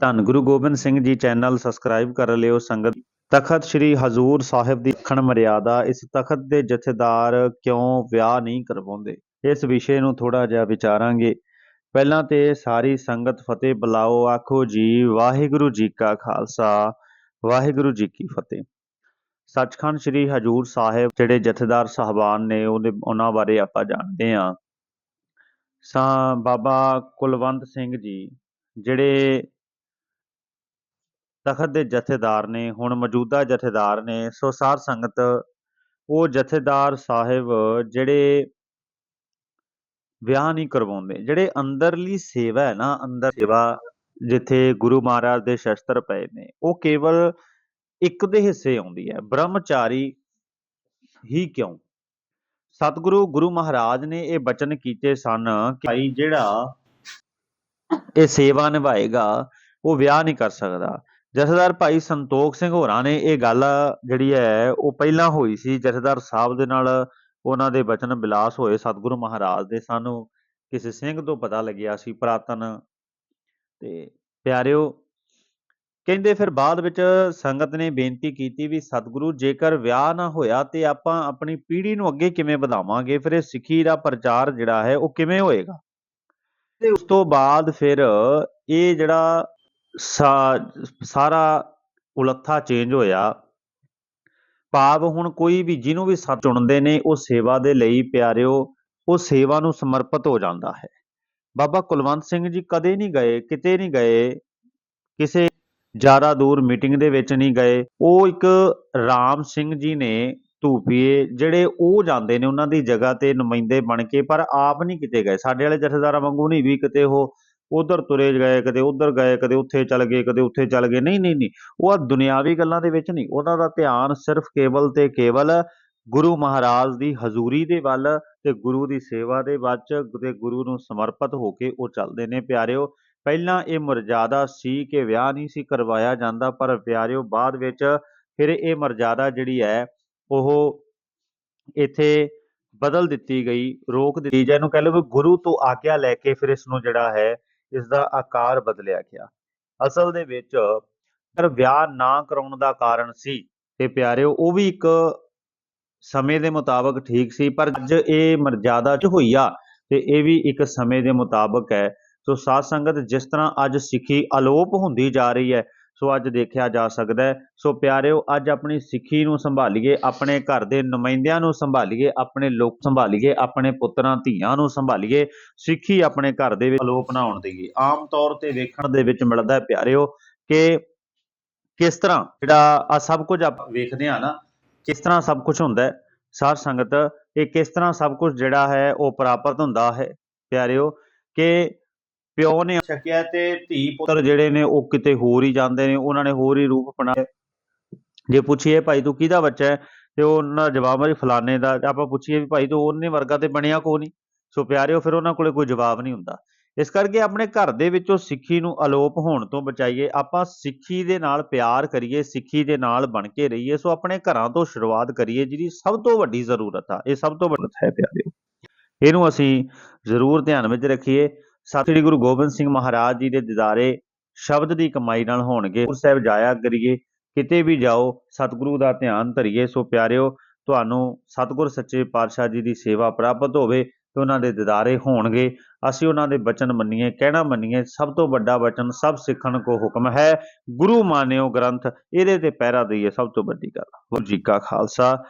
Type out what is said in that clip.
ਧੰਨ Guru Gobind Singh ji channel subscribe ਕਰ ਲਿਓ ਸੰਗਤ। ਤਖਤ ਸ੍ਰੀ ਹਜ਼ੂਰ ਸਾਹਿਬ ਦੀ ਖਣ ਮਰਿਆਦਾ, ਇਸ ਤਖਤ ਦੇ ਜਥੇਦਾਰ ਕਿਉਂ ਵਿਆਹ ਨਹੀਂ ਕਰਵਾਉਂਦੇ? ਇਸ ਵਿਸ਼ੇ ਨੂੰ ਥੋੜਾ ਜਿਹਾ ਵਿਚਾਰਾਂਗੇ। ਪਹਿਲਾਂ ਤੇ ਸਾਰੀ ਸੰਗਤ ਫਤਿਹ ਬੁਲਾਓ, ਆਖੋ ਜੀ, ਵਾਹਿਗੁਰੂ ਜੀ ਕਾ ਖਾਲਸਾ, ਵਾਹਿਗੁਰੂ ਜੀ ਕੀ ਫਤਿਹ। ਸੱਚਖੰਡ ਸ੍ਰੀ ਹਜੂਰ ਸਾਹਿਬ ਜਿਹੜੇ ਜਥੇਦਾਰ ਸਾਹਿਬਾਨ ਨੇ, ਉਹਦੇ, ਉਹਨਾਂ ਬਾਰੇ ਆਪਾਂ ਜਾਣਦੇ ਹਾਂ। ਸਾ ਬਾਬਾ ਕੁਲਵੰਤ ਸਿੰਘ ਜੀ, ਜਿਹੜੇ ਤਖਤ ਦੇ ਜਥੇਦਾਰ ਨੇ, ਹੁਣ ਮੌਜੂਦਾ ਜਥੇਦਾਰ ਨੇ, ਸੋ ਸਾਰ ਸੰਗਤ, ਉਹ ਜਥੇਦਾਰ ਸਾਹਿਬ ਜਿਹੜੇ ਵਿਆਹ ਨਹੀਂ ਕਰਵਾਉਂਦੇ, ਜਿਹੜੇ ਅੰਦਰਲੀ ਸੇਵਾ ਹੈ ਨਾ, ਅੰਦਰ ਸੇਵਾ ਜਿੱਥੇ ਗੁਰੂ ਮਹਾਰਾਜ ਦੇ ਸ਼ਸਤਰ ਪਏ ਨੇ, ਉਹ ਕੇਵਲ ਇੱਕ ਦੇ ਹਿੱਸੇ ਆਉਂਦੀ ਹੈ, ਬ੍ਰਹਮਚਾਰੀ ਹੀ ਕਿਉਂ? ਸਤਿਗੁਰੂ ਗੁਰੂ ਮਹਾਰਾਜ ਨੇ ਇਹ ਬਚਨ ਕੀਤੇ ਸਨ ਕਿ ਭਾਈ ਜਿਹੜਾ ਇਹ ਸੇਵਾ ਨਿਭਾਏਗਾ, ਉਹ ਵਿਆਹ ਨਹੀਂ ਕਰ ਸਕਦਾ। ਜਥੇਦਾਰ ਭਾਈ ਸੰਤੋਖ ਸਿੰਘ ਹੋਰਾਂ ਨੇ ਇਹ ਗੱਲ ਜਿਹੜੀ ਹੈ, ਉਹ ਪਹਿਲਾਂ ਹੋਈ ਸੀ। ਜਥੇਦਾਰ ਸਾਹਿਬ ਦੇ ਨਾਲ ਉਹਨਾਂ ਦੇ ਬਚਨ ਬਿਲਾਸ ਹੋਏ। ਸਤਿਗੁਰੂ ਮਹਾਰਾਜ ਦੇ ਸਾਨੂੰ ਕਿਸੇ ਸਿੰਘ ਤੋਂ ਪਤਾ ਲੱਗਿਆ ਸੀ ਪ੍ਰਾਤਨ। ਤੇ ਪਿਆਰਿਓ, ਕਹਿੰਦੇ ਫਿਰ ਬਾਅਦ ਵਿੱਚ ਸੰਗਤ ਨੇ ਬੇਨਤੀ ਕੀਤੀ ਵੀ ਸਤਿਗੁਰੂ, ਜੇਕਰ ਵਿਆਹ ਨਾ ਹੋਇਆ ਤੇ ਆਪਾਂ ਆਪਣੀ ਪੀੜ੍ਹੀ ਨੂੰ ਅੱਗੇ ਕਿਵੇਂ ਵਧਾਵਾਂਗੇ? ਫਿਰ ਇਹ ਸਿੱਖੀ ਦਾ ਪ੍ਰਚਾਰ ਜਿਹੜਾ ਹੈ, ਉਹ ਕਿਵੇਂ ਹੋਏਗਾ? ਤੇ ਉਸ ਤੋਂ ਬਾਅਦ ਫਿਰ ਇਹ ਜਿਹੜਾ ਸਾ- ਸਾਰਾ ਉਲੱਥਾ ਚੇਂਜ ਹੋਇਆ। ਭਾਵ ਹੁਣ ਕੋਈ ਵੀ ਜਿਹਨੂੰ ਵੀ ਸੱਚ ਚੁਣਦੇ ਨੇ, ਉਹ ਸੇਵਾ ਦੇ ਲਈ ਪਿਆਰਿਓ, ਉਹ ਸੇਵਾ ਨੂੰ ਸਮਰਪਿਤ ਹੋ ਜਾਂਦਾ ਹੈ। ਬਾਬਾ ਕੁਲਵੰਤ ਸਿੰਘ ਜੀ ਕਦੇ ਨਹੀਂ ਗਏ, ਕਿਤੇ ਨਹੀਂ ਗਏ, ਕਿਸੇ ਜ਼ਿਆਦਾ ਦੂਰ ਮੀਟਿੰਗ ਦੇ ਵਿੱਚ ਨਹੀਂ ਗਏ। ਉਹ ਇੱਕ ਰਾਮ ਸਿੰਘ ਜੀ ਨੇ ਧੂਪੀਏ, ਜਿਹੜੇ ਉਹ ਜਾਂਦੇ ਨੇ ਉਹਨਾਂ ਦੀ ਜਗ੍ਹਾ ਤੇ ਨੁਮਾਇੰਦੇ ਬਣ ਕੇ, ਪਰ ਆਪ ਨਹੀਂ ਕਿਤੇ ਗਏ। ਸਾਡੇ ਵਾਲੇ ਜਥੇਦਾਰਾਂ ਵਾਂਗੂ ਨਹੀਂ ਵੀ ਕਿਤੇ ਉਹ ਉਧਰ ਤੁਰੇ ਗਏ ਕਦੇ ਉਧਰ ਗਏ, ਕਦੇ ਉੱਥੇ ਚੱਲ ਗਏ, ਕਦੇ ਉੱਥੇ ਚੱਲ ਗਏ। ਨਹੀਂ ਨਹੀਂ ਨਹੀਂ, ਉਹ ਆ ਦੁਨਿਆਵੀ ਗੱਲਾਂ ਦੇ ਵਿੱਚ ਨਹੀਂ। ਉਹਨਾਂ ਦਾ ਧਿਆਨ ਸਿਰਫ ਕੇਵਲ ਤੇ ਕੇਵਲ ਗੁਰੂ ਮਹਾਰਾਜ ਦੀ ਹਜ਼ੂਰੀ ਦੇ ਵੱਲ ਤੇ ਗੁਰੂ ਦੀ ਸੇਵਾ ਦੇ ਵਿੱਚ ਤੇ ਗੁਰੂ ਨੂੰ ਸਮਰਪਿਤ ਹੋ ਕੇ ਉਹ ਚੱਲਦੇ ਨੇ। ਪਿਆਰਿਓ, ਪਹਿਲਾਂ ਇਹ ਮਰਜ਼ਾਦਾ ਸੀ ਕਿ ਵਿਆਹ ਨਹੀਂ ਸੀ ਕਰਵਾਇਆ ਜਾਂਦਾ, ਪਰ ਪਿਆਰਿਓ, ਬਾਅਦ ਵਿੱਚ ਫਿਰ ਇਹ ਮਰਜ਼ਾਦਾ ਜਿਹੜੀ ਹੈ, ਉਹ ਇੱਥੇ ਬਦਲ ਦਿੱਤੀ ਗਈ, ਰੋਕ ਦਿੱਤੀ ਜਾਂ ਇਹਨੂੰ ਕਹਿ ਲਓ ਵੀ ਗੁਰੂ ਤੋਂ ਆਗਿਆ ਲੈ ਕੇ ਫਿਰ ਇਸ ਨੂੰ ਜਿਹੜਾ ਹੈ ਇਸ ਦਾ ਆਕਾਰ ਬਦਲਿਆ ਗਿਆ। ਅਸਲ ਦੇ ਵਿੱਚ ਪਰ ਵਿਆਹ ਨਾ ਕਰਾਉਣ ਦਾ ਕਾਰਨ ਸੀ ਤੇ ਪਿਆਰਿਓ, ਉਹ ਵੀ ਇੱਕ ਸਮੇਂ ਦੇ ਮੁਤਾਬਕ ਠੀਕ ਸੀ, ਪਰ ਅੱਜ ਇਹ ਮਰਜ਼ਾਦਾ ਚ ਹੋਈ ਆ ਤੇ ਇਹ ਵੀ ਇੱਕ ਸਮੇਂ ਦੇ ਮੁਤਾਬਕ ਹੈ। ਸੋ ਸਾਧ ਸੰਗਤ, ਜਿਸ ਤਰ੍ਹਾਂ ਅੱਜ ਸਿੱਖੀ ਅਲੋਪ ਹੁੰਦੀ ਜਾ ਰਹੀ ਹੈ ਸੋ ਅੱਜ ਦੇਖਿਆ ਜਾ ਸਕਦਾ ਹੈ। ਸੋ ਪਿਆਰਿਓ, ਅੱਜ ਆਪਣੀ ਸਿੱਖੀ ਨੂੰ ਸੰਭਾਲੀਏ, ਆਪਣੇ ਘਰ ਦੇ ਨੁਮਾਇੰਦਿਆਂ ਨੂੰ ਸੰਭਾਲੀਏ, ਆਪਣੇ ਲੋਕ ਸੰਭਾਲੀਏ, ਆਪਣੇ ਪੁੱਤਰਾਂ, ਧੀਆਂ ਨੂੰ ਸੰਭਾਲੀਏ, ਸਿੱਖੀ ਆਪਣੇ ਘਰ ਦੇ ਵਿੱਚ ਅਲੋਪ ਨਾ ਹੋਣ ਦੇਈਏ ਆਮ ਤੌਰ ਤੇ ਵੇਖਣ ਦੇ ਵਿੱਚ ਮਿਲਦਾ ਹੈ ਪਿਆਰਿਓ ਕਿ ਕਿਸ ਤਰ੍ਹਾਂ ਜਿਹੜਾ ਆ ਸਭ ਕੁਝ ਆਪਾਂ ਵੇਖਦੇ ਆ ਨਾ, ਕਿਸ ਤਰ੍ਹਾਂ ਸਭ ਕੁਝ ਹੁੰਦਾ ਹੈ। ਸਾਧ ਸੰਗਤ, ਇਹ ਕਿਸ ਤਰ੍ਹਾਂ ਸਭ ਕੁਝ ਜਿਹੜਾ ਹੈ ਉਹ ਪ੍ਰਾਪਤ ਹੁੰਦਾ ਹੈ। ਪਿਆਰਿਓ, ਕਿ ਪਿਓ ਨੇ ਛਕਿਆ ਤੇ ਧੀ ਪੁੱਤਰ ਜਿਹੜੇ ਨੇ ਉਹ ਕਿਤੇ ਹੋਰ ਹੀ ਜਾਂਦੇ ਨੇ, ਉਹਨਾਂ ਨੇ ਹੋਰ ਹੀ ਰੂਪ ਅਪਣਾਇਆ ਜੇ ਪੁੱਛੀਏ ਭਾਈ ਤੂੰ ਕਿਹਦਾ ਬੱਚਾ ਹੈ, ਤੇ ਉਹਨਾਂ ਦਾ ਜਵਾਬ ਹੈ ਜੀ ਫਲਾਣੇ ਦਾ। ਆਪਾਂ ਪੁੱਛੀਏ ਵੀ ਭਾਈ ਤੂੰ ਉਹਨੇ ਵਰਗਾ ਤੇ ਬਣਿਆ ਕੋ ਨਹੀਂ ਸੋ ਪਿਆਰਿਓ ਫਿਰ ਉਹਨਾਂ ਕੋਲੇ ਕੋਈ ਜਵਾਬ ਨਹੀਂ ਹੁੰਦਾ। ਇਸ ਕਰਕੇ ਆਪਣੇ ਘਰ ਦੇ ਵਿੱਚੋਂ ਸਿੱਖੀ ਨੂੰ ਅਲੋਪ ਹੋਣ ਤੋਂ ਬਚਾਈਏ, ਆਪਾਂ ਸਿੱਖੀ ਦੇ ਨਾਲ ਪਿਆਰ ਕਰੀਏ, ਸਿੱਖੀ ਦੇ ਨਾਲ ਬਣ ਕੇ ਰਹੀਏ, ਸੋ ਆਪਣੇ ਘਰਾਂ ਤੋਂ ਸ਼ੁਰੂਆਤ ਕਰੀਏ ਜਿਹੜੀ ਸਭ ਤੋਂ ਵੱਡੀ ਜ਼ਰੂਰਤ ਆ। ਇਹ ਸਭ ਤੋਂ ਵੱਡਾ ਹੈ ਪਿਆਰਿਓ ਇਹਨੂੰ ਅਸੀਂ ਜ਼ਰੂਰ ਧਿਆਨ ਵਿੱਚ ਰੱਖੀਏ। ਸਤਿ ਸ੍ਰੀ ਗੁਰੂ ਗੋਬਿੰਦ ਸਿੰਘ ਮਹਾਰਾਜ ਜੀ ਦੇ ਦਿਦਾਰੇ ਸ਼ਬਦ ਦੀ ਕਮਾਈ ਨਾਲ ਹੋਣਗੇ। ਗੁਰੂ ਸਾਹਿਬ ਜਾਇਆ ਕਰੀਏ, ਕਿਤੇ ਵੀ ਜਾਓ, ਸਤਿਗੁਰੂ ਦਾ ਧਿਆਨ ਧਰੀਏ। ਸੋ ਪਿਆਰਿਓ, ਤੁਹਾਨੂੰ ਸਤਿਗੁਰ ਸੱਚੇ ਪਾਤਸ਼ਾਹ ਜੀ ਦੀ ਸੇਵਾ ਪ੍ਰਾਪਤ ਹੋਵੇ ਤੇ ਉਹਨਾਂ ਦੇ ਦਿਦਾਰੇ ਹੋਣਗੇ। ਅਸੀਂ ਉਹਨਾਂ ਦੇ ਬਚਨ ਮੰਨੀਏ, ਕਹਿਣਾ ਮੰਨੀਏ, ਸਭ ਤੋਂ ਵੱਡਾ ਬਚਨ, ਸਭ ਸਿੱਖਣ ਕੋ ਹੁਕਮ ਹੈ। ਗੁਰੂ ਮਾਨਿਓ ਗ੍ਰੰਥ, ਇਹਦੇ ਤੇ ਪਹਿਰਾ ਦਈਏ ਸਭ ਤੋਂ ਵੱਡੀ ਗੱਲ। ਵਾਹਿਗੁਰੂ ਜੀ ਕਾ ਖਾਲਸਾ।